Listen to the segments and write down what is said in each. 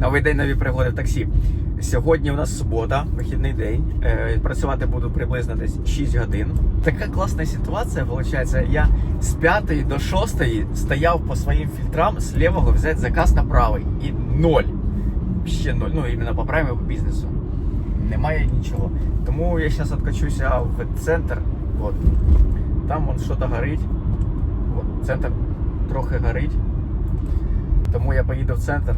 Новий день, нові пригоди в таксі. Сьогодні у нас субота, вихідний день. Е, працювати буду приблизно десь 6 годин. Така класна ситуація, виходить. Я з 5 до 6 стояв по своїм фільтрам з лівого взяти заказ на правий. І ноль. Ще ноль. Ну, іменно по прайму бізнесу. Немає нічого. Тому я зараз відкачуся в центр. От. Там вон щось горить. От, центр трохи горить. Тому я поїду в центр.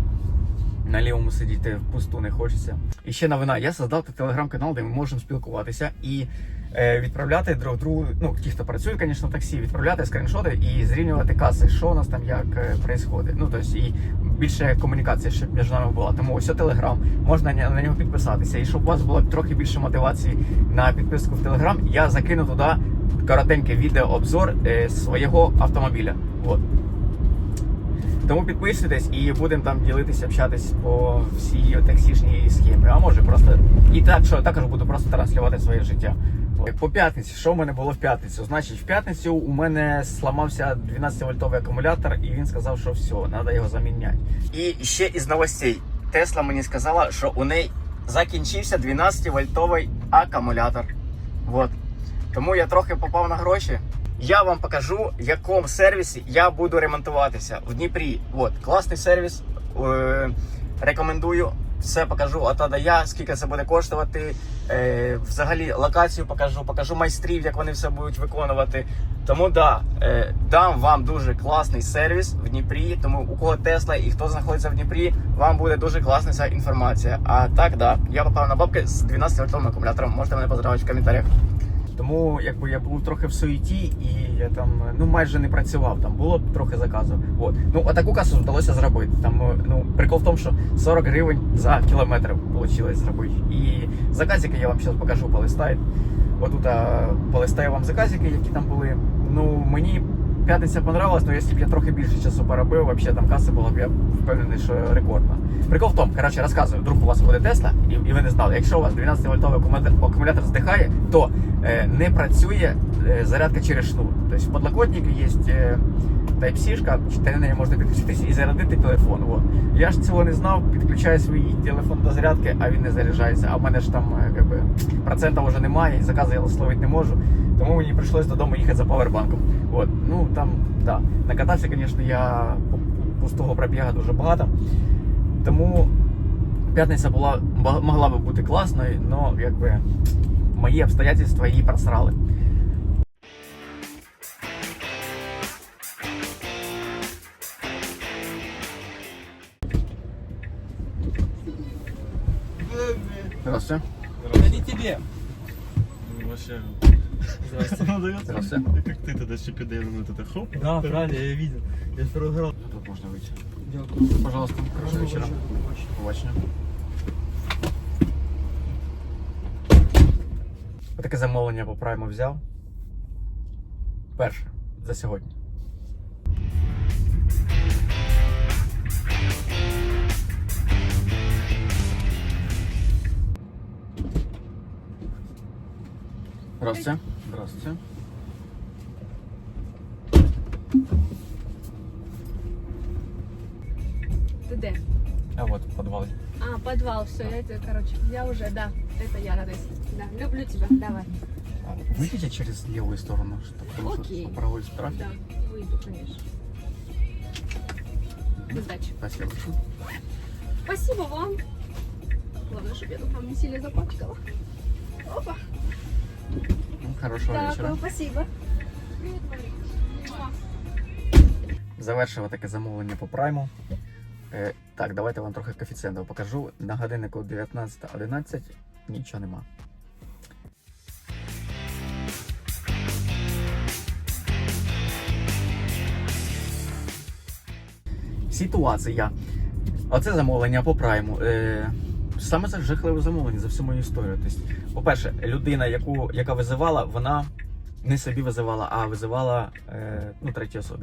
На лівому сидіти впусту не хочеться. І ще новина. Я создав телеграм-канал, де ми можемо спілкуватися і е, відправляти друг другу, ну ті, хто працює, звісно, в таксі, відправляти скріншоти і зрівнювати каси, що у нас там як е, происходить. Ну тобто і більше комунікації, щоб між нами була. Тому ось телеграм, можна на нього підписатися. І щоб у вас було трохи більше мотивації на підписку в телеграм, я закину туди коротенький відеообзор е, свого автомобіля. От. Тому підписуйтесь і будемо там ділитися, общатись по всій таксішній схемі. А може просто і так, що також буду просто транслювати своє життя. По п'ятниці, що в мене було в п'ятницю? Значить, в п'ятницю у мене сламався 12-вольтовий акумулятор, і він сказав, що все, треба його заміняти. І ще із новостей. Тесла мені сказала, що у неї закінчився 12-вольтовий акумулятор. Вот. Тому я трохи попав на гроші. Я вам покажу, в якому сервісі я буду ремонтуватися в Дніпрі. От, класний сервіс. Е, рекомендую. Все покажу А до Я, скільки це буде коштувати. Е, взагалі локацію покажу, покажу майстрів, як вони все будуть виконувати. Тому да, е, дам вам дуже класний сервіс в Дніпрі. Тому у кого Тесла і хто знаходиться в Дніпрі, вам буде дуже класна ця інформація. А так, да, я попав на бабки з 12 вольтовим акумулятором. Можете мене поздравити в коментарях. Тому якби я був трохи в суеті і я там ну майже не працював. Там було трохи заказу. От ну а таку касу вдалося зробити. Там ну прикол в тому, що 40 гривень за кілометр вийшло зробити. І заказики я вам зараз покажу, полистаю. Отут полистаю вам заказики, які там були. Ну мені п'ятниця понравилась, але якщо б я трохи більше часу поробив, взагалі там каса була б я впевнений, що рекордна. Прикол в тому, коротше, розказую, вдруг у вас буде Тесла, і, і ви не знали, якщо у вас 12 вольтовий акумулятор, акумулятор здихає, то е, не працює е, зарядка через шнур. Тобто в подлокотнику є е, Type-C, на неї можна підключитися і зарядити телефон. От. Я ж цього не знав, підключаю свій телефон до зарядки, а він не заряджається. А в мене ж там е, би, процентів вже немає, і закази я словити не можу. Тому мені прийшлось додому їхати за павербанком. От. Ну там, да. Накатався, звісно, я пустого пробіга дуже багато. Тому п'ятниця була могла би бути класною, але якби мої обстоятельства її просрали. Здравствуйте. Да не тебе. Ну, Вообще. Здравствуйте. Как ты тогда щепедаем вот это хоп? Да, правильно, я видел. Я второй раз. Тут можна вийти. Дякую. Пожалуйста, хорошого вечора. Побачення. Таке замовлення по прайму взяв. Перше за сьогодні. Здравствуйте. Здравствуйте. Ты где? А вот в подвале. А, подвал, все, я это, короче, я уже, да, это я, радость. Да, люблю тебя, давай. А, Выйдите через левую сторону, чтобы что Окей. по правой трафик. Да, выйду, конечно. Удачи. Спасибо. Спасибо вам. Главное, чтобы я тут там не сильно запачкала. Опа. Ну, Хорошего вечора. Спасибо. Завершив таке замовлення по прайму. Е, так, давайте вам трохи коефіцієнтів покажу. На годиннику 19.11 нічого нема. Ситуація. Оце замовлення по прайму. Е, саме це жахливе замовлення за всю мою історію. Тобто, по-перше, людина, яку, яка визивала, вона не собі визивала, а визивала е, ну, третій особі.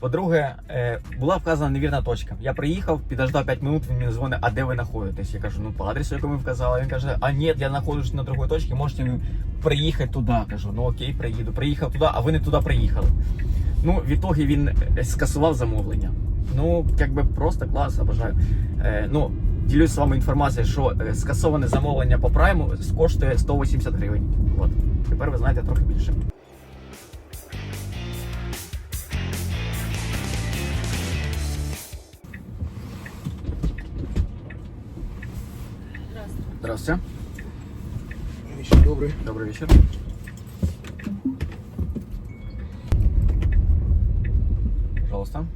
По-друге, е, була вказана невірна точка. Я приїхав, підождав 5 минут, він мені дзвонить, а де ви знаходитесь? Я кажу, ну по адресу, якому ви вказали. Він каже, а ні, я знаходжусь на другій точці, можете приїхати туди. Кажу, ну окей, приїду. Приїхав туди, а ви не туди приїхали. Ну, в ітогі він скасував замовлення. Ну, як би просто клас, обожаю. Е, ну, ділюсь з вами інформацією, що е, скасоване замовлення по прайму коштує 180 гривень. От. Тепер ви знаєте трохи більше. Здравствуйте. Вечер добрый. Добрый вечер. Пожалуйста.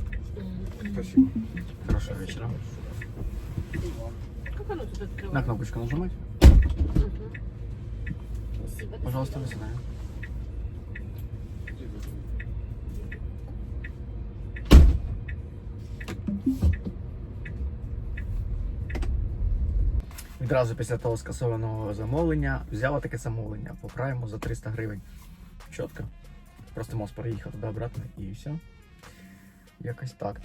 Спасибо. Хорошего вечера. Как оно тут открывается? На кнопочку нажимать. Спасибо. Пожалуйста, до свидания. Відразу після того скасованого замовлення взяла таке замовлення по прайму за 300 гривень. Чітко. Просто мост переїхав туди обратно і все. Якось так.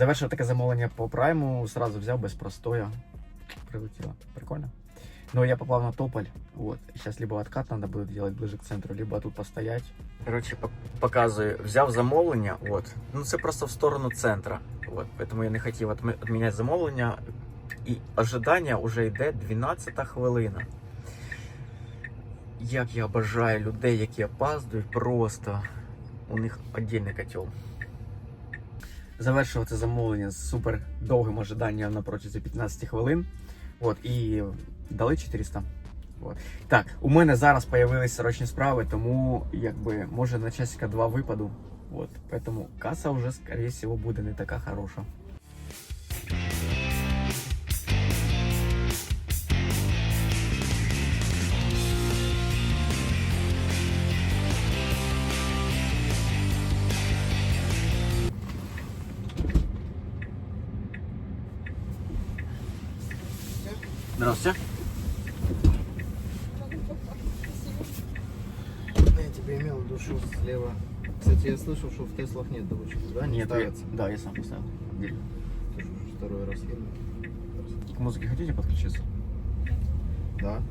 Завершив таке замовлення по прайму, сразу взяв без простоя. Прилетіло. Прикольно. Но я попал на тополь. Вот. Сейчас либо откат надо будет делать ближе к центру, либо тут постоять. Короче, по-. Взяв замовлення. Вот. Ну це просто в сторону центра. Вот. Поэтому я не хотів відміняти замовлення. І ожидання вже йде 12 хвилина. Як я обожаю людей, які опаздують, просто у них віддільний котел. Завершив це замовлення з супер довгим ожиданням на протязі 15 хвилин. От, і дали 400. От. Так, у мене зараз появились срочні справи, тому якби може на часика два випаду. От, поэтому каса вже, скоріше буде не така хороша. Здравствуйте. Я тебе имел что слева. Кстати, я слышал, что в Теслах нет доводчиков, да? Не Нет, я, ставится. да, я сам поставил. Тоже уже второй раз еду. К музыке хотите подключиться? Да.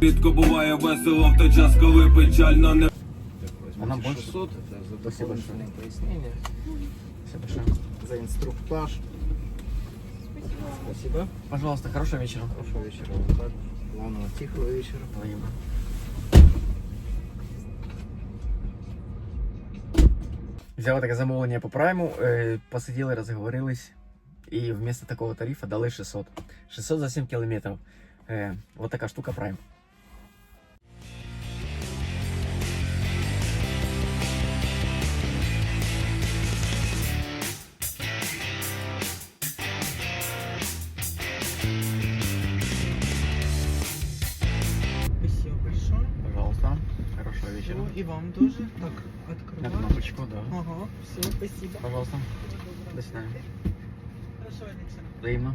Рідко буває весело в той час, коли печально не Она больше? 600, это за Спасибо дополнительные пояснения, Все большое. за инструктаж. Спасибо. Пожалуйста, хорошего вечера. Хорошего вечера. Главного тихого вечера. Взаимно. Взяли таке замовлення по прайму, е, посиділи, розговорились. І вместо такого тарифа дали 600. 600 за 7 кілометрів. Ось вот така штука прайм. Вам тоже. Так, На открываю. кнопочку, да. Ага, все, спасибо. Пожалуйста. До свидания. Хорошо, вечера. Взаємно.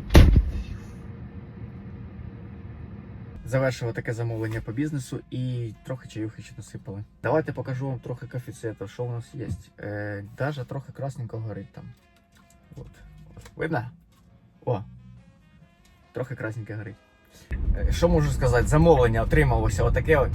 Завершили таке замовлення по бізнесу і трохи чаюхи ще насипали. Давайте покажу вам трохи коефіцієнтів, що у нас є. Е, даже трохи красненько горить там. От. Видно? О! Трохи красненько горить. Е, що можу сказати? Замовлення отрималося отаке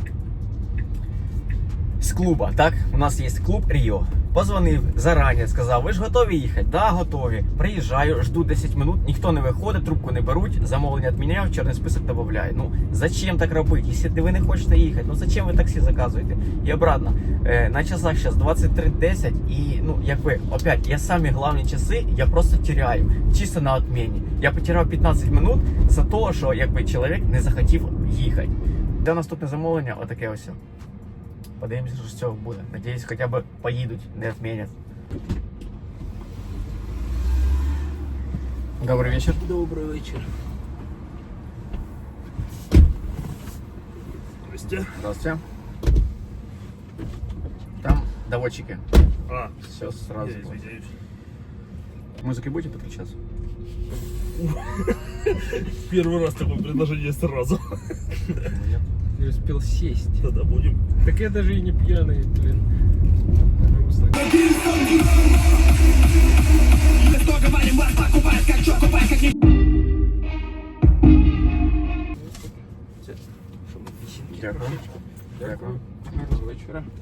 клуба, так? У нас є клуб Ріо. Позвонив зарані, сказав, ви ж готові їхати? Да, готові. Приїжджаю, жду 10 минут, ніхто не виходить, трубку не беруть, замовлення відміняю, чорний список додаю. Ну, зачем так робити? Якщо ви не хочете їхати, ну зачем ви таксі заказуєте? І обратно, е, на часах зараз 23.10 і, ну, якби, опять, я самі головні часи, я просто теряю, чисто на відміні. Я потеряв 15 минут за те, що, якби, чоловік не захотів їхати. Де наступне замовлення, отаке ось. Подивимося, що з цього буде. Надіюсь, хоча б поїдуть, не відмінять. Добрий вечір. Добрый вечер. Здрасте. Здравствуйте. Там доводчики. А, Все сразу. я будет. извиняюсь. Музыкой будете подключаться? Первый раз такое предложение сразу. Нет. не успел сесть. Тогда будем. Так я даже и не пьяный, блин.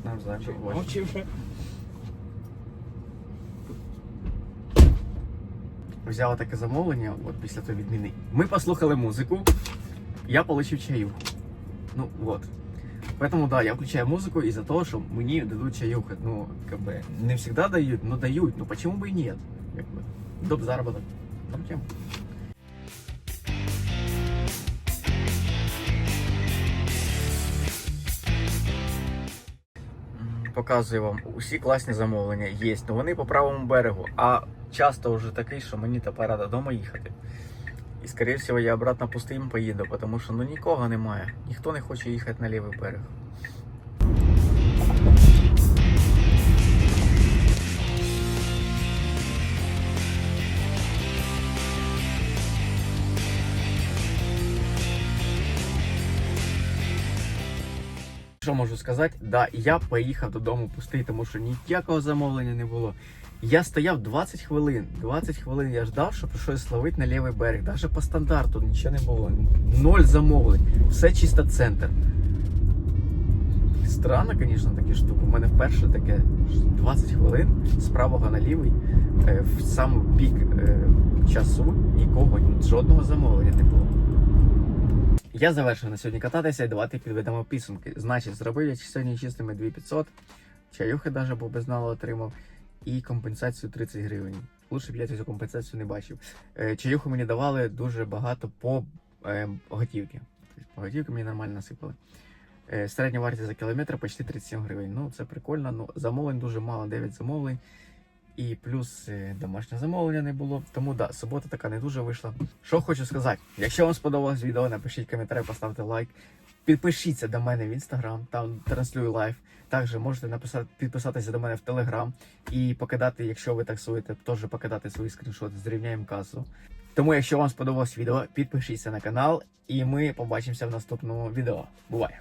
Нам знаємо. Взяла таке замовлення от після тої відміни. Ми послухали музику, я отримав чаю. Ну от. Поэтому да, я включаю музыку из-за того, что мне дадут чаюхать. Ну, как бы, не всегда дают, но дают. Ну почему бы и нет? Как бы, доп заработок. Ну, тем. М, Показую вам усі класні замовлення є, але вони по правому берегу. А часто вже такий, що мені та пора додому їхати. І, скоріше всього, я обратно пустим поїду, тому що ну нікого немає. Ніхто не хоче їхати на лівий берег. Що можу сказати? Да, я поїхав додому пустий, тому що ніякого замовлення не було. Я стояв 20 хвилин. 20 хвилин я ждав, щоб щось словити на лівий берег. Навіть по стандарту нічого не було. Ноль замовлень. Все чисто центр. Странно, звісно, такі штуки. У мене вперше таке 20 хвилин з правого на лівий е, в самий пік е, часу нікого, жодного замовлення не було. Я завершив на сьогодні кататися і давайте підведемо підсумки. Значить, зробив я сьогодні чистими 2500, чаюхи навіть був без налу отримав, і компенсацію 30 гривень. Лучше б я цю компенсацію не бачив. Е, Чаюху мені давали дуже багато по е, готівки. Тобто по готівки мені нормально насипали. Е, Середня вартість за кілометр почти 37 гривень. Ну, це прикольно. Ну, замовлень дуже мало, 9 замовлень. І плюс домашнє замовлення не було. Тому да, субота така не дуже вийшла. Що хочу сказати, якщо вам сподобалось відео, напишіть коментар, поставте лайк. Підпишіться до мене в інстаграм, там транслюю лайв. Також можете написати, підписатися до мене в телеграм і покидати, якщо ви таксуєте, теж покидати свої скріншоти, зрівняємо касу. Тому, якщо вам сподобалось відео, підпишіться на канал, і ми побачимося в наступному відео. Буває!